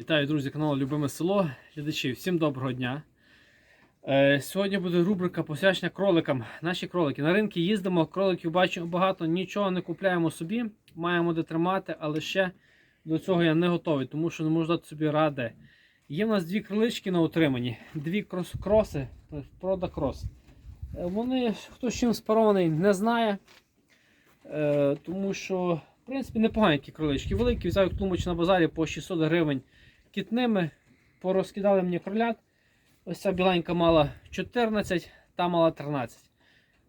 Вітаю, друзі, каналу Любиме село. Глядачі, всім доброго дня. Е, сьогодні буде рубрика посвячення кроликам. Наші кролики. На ринки їздимо, кроликів бачимо багато, нічого не купляємо собі, маємо де тримати, але ще до цього я не готовий, тому що не можу дати собі ради. Є в нас дві крилички на утриманні, дві крос кроси, прода крос. Е, Вони хто з чим спарований не знає, е, тому що, в принципі, непогані ті крилички. Великі, взяв їх тлумач на базарі по 600 гривень кітними, порозкидали мені кролят. Ось ця біленька мала 14, та мала 13.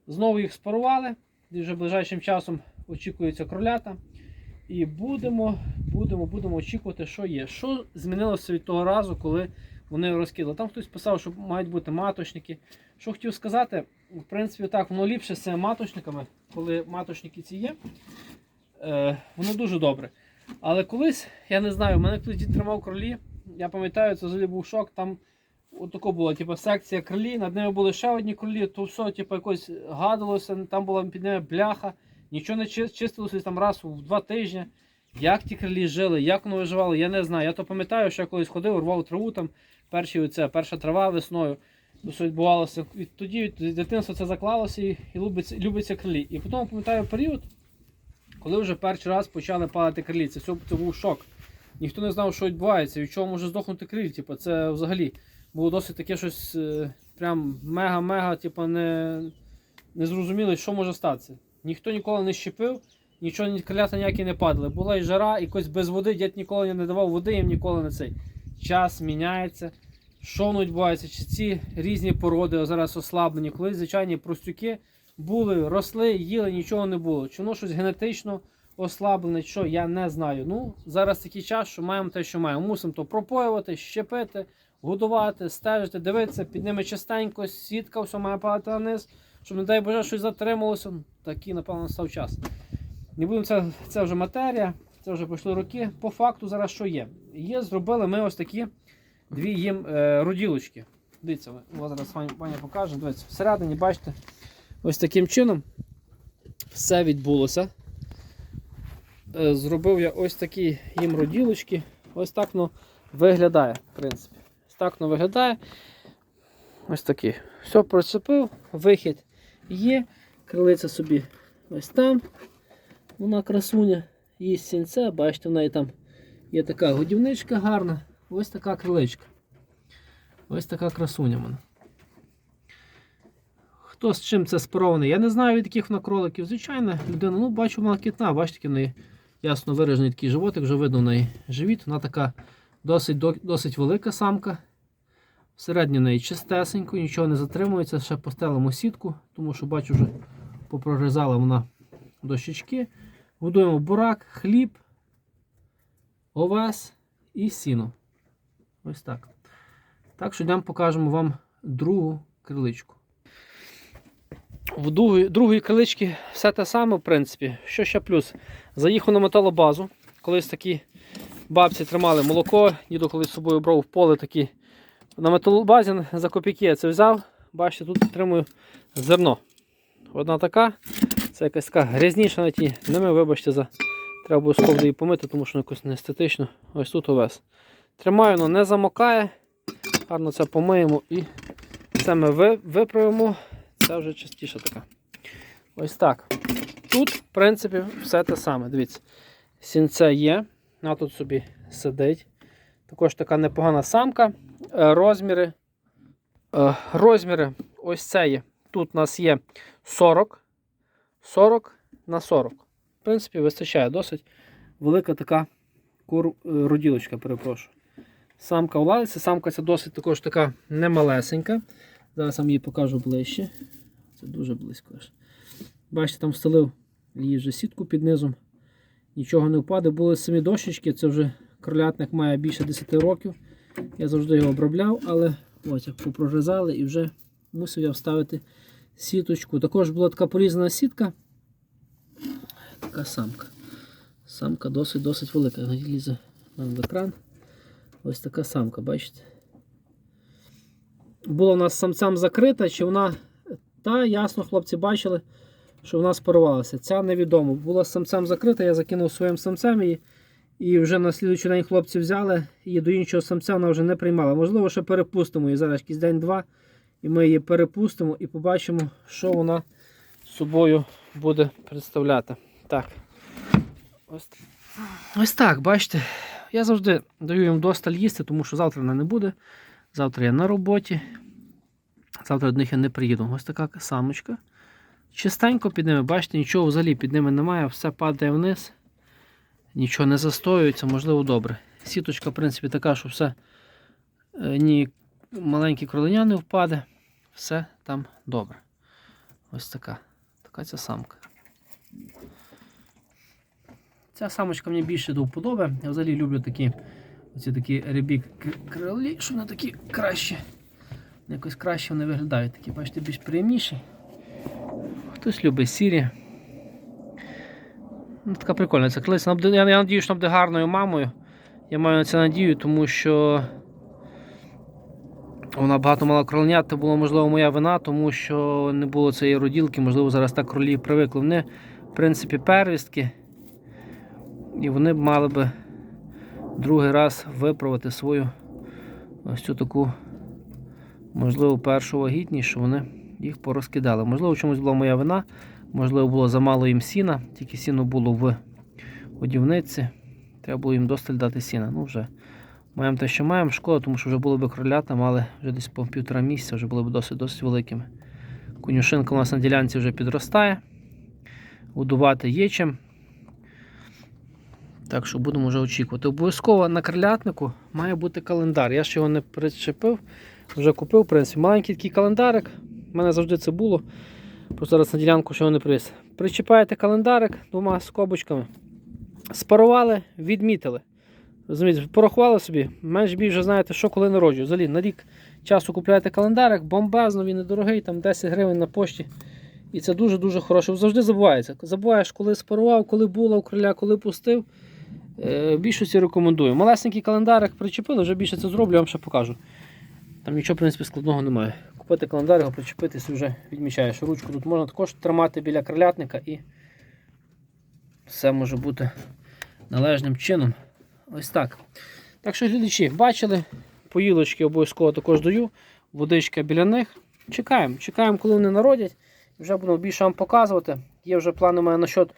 Знову їх спарували. І вже ближайшим часом очікуються кролята. І будемо, будемо, будемо очікувати, що є. Що змінилося від того разу, коли вони розкидали. Там хтось писав, що мають бути маточники. Що хотів сказати, в принципі, так, воно ліпше з маточниками, коли маточники ці є. Е, воно дуже добре. Але колись, я не знаю, мене хтось дід тримав кролі. Я пам'ятаю, це взагалі був шок. Там отако була типу, секція кролі, над ними були ще одні кролі, то все типу, якось гадалося, там була під ними бляха, нічого не чистилося там раз в два тижні. Як ті кролі жили, як вони виживали, я не знаю. Я то пам'ятаю, що я колись ходив, рвав траву там, перші, оце, перша трава весною. То все відбувалося. І тоді від дитинства це заклалося і, і любиться, любиться крилі. І потім пам'ятаю період, коли вже перший раз почали падати крилі. Це, все, це був шок. Ніхто не знав, що відбувається, від чого може здохнути криль. Типу, це взагалі було досить таке щось е, прям мега-мега, типу, не, не зрозуміло, що може статися. Ніхто ніколи не щепив, нічого ні крилята ніякі не падали. Була і жара, якось без води, дід ніколи не давав води, їм ніколи не цей. Час міняється. Що воно відбувається? Чи ці різні породи зараз ослаблені, коли звичайні простюки були, росли, їли, нічого не було. Чи воно щось генетично ослаблене, що я не знаю. Ну, зараз такий час, що маємо те, що маємо. Мусимо то пропоювати, щепити, годувати, стежити, дивитися, під ними частенько, сітка все має падати вниз, щоб, не дай Боже, щось затрималося. Ну, Такий, напевно, став час. Не будемо це, це вже матерія, це вже пройшли роки. По факту зараз що є? Є, зробили ми ось такі дві їм е, роділочки. Дивіться, зараз Ваня покаже. Дивіться, всередині, бачите, ось таким чином все відбулося. Е, Зробив я ось такі їм роділочки. Ось так воно виглядає, в принципі. Ось так воно виглядає. Ось такі. Все прицепив, вихід є. Крилиця собі ось там. Вона красуня. Є сінце, бачите, в неї там є така годівничка гарна. Ось така криличка. Ось така красуня в мене. Хто з чим це спарований? Я не знаю від яких вона кроликів. Звичайно, людина, ну бачу, вона кітна, бачите, в неї ясно виражений такий животик, вже видно в неї живіт. Вона така досить, до- досить велика самка. Всередині в неї чистесенько, нічого не затримується, ще постелимо сітку, тому що бачу, вже попрорізала вона дощечки. Годуємо бурак, хліб, овес і сіно. Ось так. Так що йдемо покажемо вам другу криличку. В другої, другої крилички все те саме, в принципі. Що ще плюс? Заїхав на металобазу. Колись такі бабці тримали молоко, діду колись з собою брав в поле такі. На металобазі за копійки я це взяв. Бачите, тут отримую зерно. Одна така, це якась така грязніша на ті. Ними, вибачте, за треба обов'язково її помити, тому що якось не естетично. Ось тут овес. Тримаю, воно не замокає. Гарно це помиємо і це ми ви- виправимо. Це вже частіше така. Ось так. Тут, в принципі, все те саме. Дивіться, сінце є, вона тут собі сидить. Також така непогана самка. Е, Розміри. е, Розміри ось це є. Тут у нас є 40, 40 на 40. В принципі, вистачає досить велика така кур... е, роділочка, перепрошую. Самка владиться, самка ця досить також така немалесенька. Зараз вам її покажу ближче. Це дуже близько. аж. Бачите, там встелив її вже сітку під низом. Нічого не впаде. Були самі дощечки, це вже кролятник має більше 10 років. Я завжди його обробляв, але ось як попрорізали і вже мусив я вставити сіточку. Також була така порізана сітка. Така самка. Самка досить-досить велика. Лізе в екран. Ось така самка, бачите? Була у нас самцям закрита, чи вона. Та, ясно, хлопці бачили, що вона спарувалася. Ця невідомо. Була самцем закрита, я закинув своїм самцем її. І вже на слідуючий день хлопці взяли, і до іншого самця вона вже не приймала. Можливо, ще перепустимо її зараз якийсь день-два. І ми її перепустимо і побачимо, що вона собою буде представляти. Так. Ось, ось так, бачите. Я завжди даю їм досталь їсти, тому що завтра вона не буде. Завтра я на роботі. Завтра до них я не приїду. Ось така самочка. Чистенько під ними, бачите, нічого взагалі під ними немає, все падає вниз. Нічого не застоюється, можливо, добре. Сіточка, в принципі, така, що все е, ні маленькі кроленя не впаде. Все там добре. Ось така. Така ця самка. Ця самочка мені більше до вподоби. Я взагалі люблю такі оці такі рябі крилі, що вони такі кращі. Якось краще вони виглядають. Такі, бачите, більш приємніші. Хтось любить сірі. Ну, така прикольна ця крилиця. Я, я надію, що вона буде гарною мамою. Я маю на це надію, тому що вона багато мала кроленят, це була, можливо, моя вина, тому що не було цієї роділки, можливо, зараз так кролі привикли. Вони, в принципі, первістки. І вони б мали би другий раз виправити свою ось цю таку, можливо, першу вагітність, що вони їх порозкидали. Можливо, чомусь була моя вина, можливо, було замало їм сіна, тільки сіно було в годівниці. Треба було їм досталь дати сіна. Ну вже маємо те, що маємо. Шкода, тому що вже були б кролята, мали вже десь по півтора місяця, вже були б досить досить великими. Конюшинка у нас на ділянці вже підростає. Годувати є чим. Так що будемо вже очікувати. Обов'язково на крилятнику має бути календар. Я ще його не причепив, вже купив, в принципі. Маленький такий календарик. У мене завжди це було. Просто зараз на ділянку ще не привіз. Причіпаєте календарик двома скобочками. Спарували, відмітили. Розумієте, порахували собі, менш більш вже знаєте, що коли народжую. Взагалі на рік часу купляєте календарик, бомбезно, він недорогий, там 10 гривень на пошті. І це дуже-дуже хороше. Завжди забувається. Забуваєш, коли спарував, коли була у кроля, коли пустив. Е, більшості рекомендую. Малесенький календарик причепили, вже більше це зроблю, я вам ще покажу. Там нічого, в принципі, складного немає. Купити календар, його причепитись вже відмічаєш. Ручку тут можна також тримати біля крилятника і все може бути належним чином. Ось так. Так що, глядачі, бачили, поїлочки обов'язково також даю, водичка біля них. Чекаємо, чекаємо, коли вони народять. Вже будемо більше вам показувати. Є вже плани у мене насчет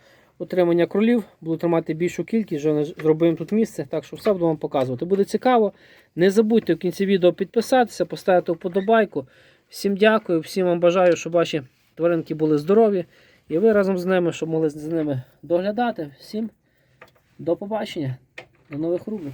утримання кролів, буду тримати більшу кількість, вже зробимо тут місце, так що все буду вам показувати. Буде цікаво. Не забудьте в кінці відео підписатися, поставити вподобайку. Всім дякую, всім вам бажаю, щоб ваші тваринки були здорові. І ви разом з ними, щоб могли з ними доглядати. Всім до побачення, до нових рубрик.